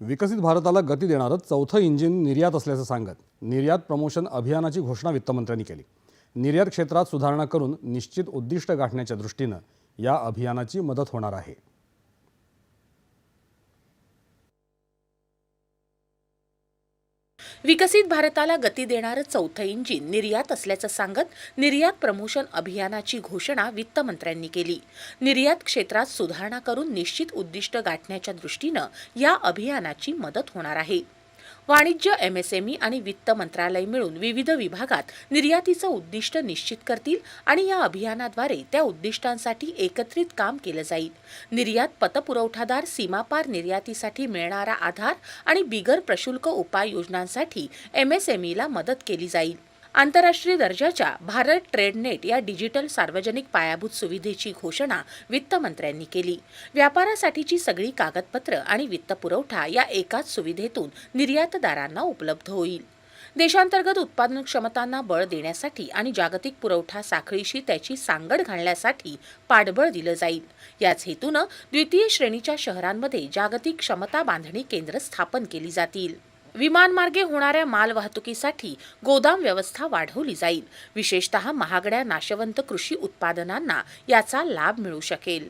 विकसित भारताला गती देणारं चौथं इंजिन निर्यात असल्याचं सांगत निर्यात प्रमोशन अभियानाची घोषणा वित्तमंत्र्यांनी केली. निर्यात क्षेत्रात सुधारणा करून निश्चित उद्दिष्ट गाठण्याच्या दृष्टीनं या अभियानाची मदत होणार आहे. विकसित भारताला गती देणारं चौथं इंजिन निर्यात असल्याचं सांगत निर्यात प्रमोशन अभियानाची घोषणा वित्तमंत्र्यांनी केली. निर्यात क्षेत्रात सुधारणा करून निश्चित उद्दिष्ट गाठण्याच्या दृष्टीनं या अभियानाची मदत होणार आहे. वाणिज्य एमएसएमई आणि वित्त मंत्रालय मिळून विविध विभागात निर्यातीचं उद्दिष्ट निश्चित करतील आणि या अभियानाद्वारे त्या उद्दिष्टांसाठी एकत्रित काम केलं जाईल. निर्यात पतपुरवठादार सीमापार निर्यातीसाठी मिळणारा आधार आणि बिगर प्रशुल्क उपाययोजनांसाठी एमएसएमईला मदत केली जाईल. आंतरराष्ट्रीय दर्जाच्या भारत ट्रेडनेट या डिजिटल सार्वजनिक पायाभूत सुविधेची घोषणा वित्तमंत्र्यांनी केली. व्यापारासाठीची सगळी कागदपत्र आणि वित्तपुरवठा या एकाच सुविधेतून निर्यातदारांना उपलब्ध होईल. देशांतर्गत उत्पादन क्षमतांना बळ देण्यासाठी आणि जागतिक पुरवठा साखळीशी त्याची सांगड घालण्यासाठी पाठबळ दिलं जाईल. याच हेतूनं द्वितीय श्रेणीच्या शहरांमध्ये जागतिक क्षमता बांधणी केंद्र स्थापन केली जातील. विमानमार्गे होणाऱ्या मालवाहतुकीसाठी गोदाम व्यवस्था वाढवली जाईल. विशेषतः महागड्या नाशवंत कृषी उत्पादनांना याचा लाभ मिळू शकेल.